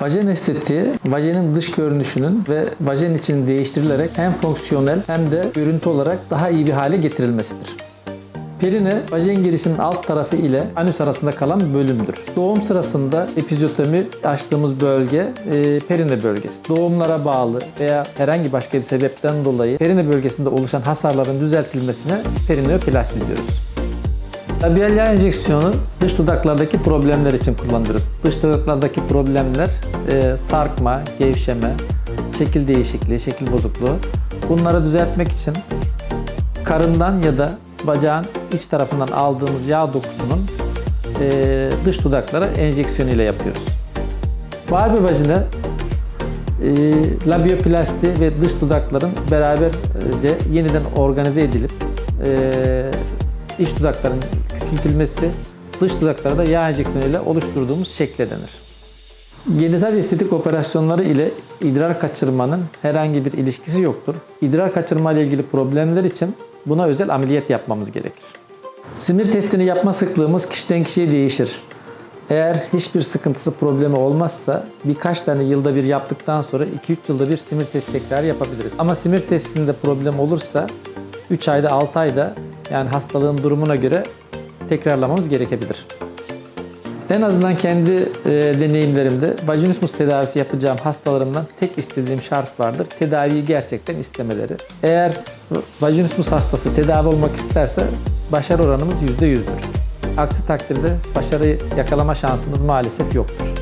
Vajen estetiği, vajenin dış görünüşünün ve vajen içinin değiştirilerek hem fonksiyonel hem de görüntü olarak daha iyi bir hale getirilmesidir. Perine, vajen girişinin alt tarafı ile anüs arasında kalan bölümdür. Doğum sırasında epizotomi açtığımız bölge e, perine bölgesi. Doğumlara bağlı veya herhangi başka bir sebepten dolayı perine bölgesinde oluşan hasarların düzeltilmesine perineoplasti diyoruz. Labiyal yağ enjeksiyonu dış dudaklardaki problemler için kullanıyoruz. Dış dudaklardaki problemler e, sarkma, gevşeme, şekil değişikliği, şekil bozukluğu. Bunları düzeltmek için karından ya da bacağın iç tarafından aldığımız yağ dokusunun e, dış dudaklara enjeksiyonu ile yapıyoruz. Barbie vajina e, labioplasti ve dış dudakların beraberce yeniden organize edilip e, iç dudakların küçültülmesi, dış dudaklara da yağ enjeksiyonu ile oluşturduğumuz şekle denir. Genital estetik operasyonları ile idrar kaçırmanın herhangi bir ilişkisi yoktur. İdrar kaçırma ile ilgili problemler için buna özel ameliyat yapmamız gerekir. Simir testini yapma sıklığımız kişiden kişiye değişir. Eğer hiçbir sıkıntısı problemi olmazsa birkaç tane yılda bir yaptıktan sonra 2-3 yılda bir simir testi tekrarı yapabiliriz. Ama simir testinde problem olursa 3 ayda 6 ayda yani hastalığın durumuna göre tekrarlamamız gerekebilir. En azından kendi e, deneyimlerimde vajinismus tedavisi yapacağım hastalarımdan tek istediğim şart vardır. Tedaviyi gerçekten istemeleri. Eğer vajinismus hastası tedavi olmak isterse başarı oranımız %100'dür. Aksi takdirde başarıyı yakalama şansımız maalesef yoktur.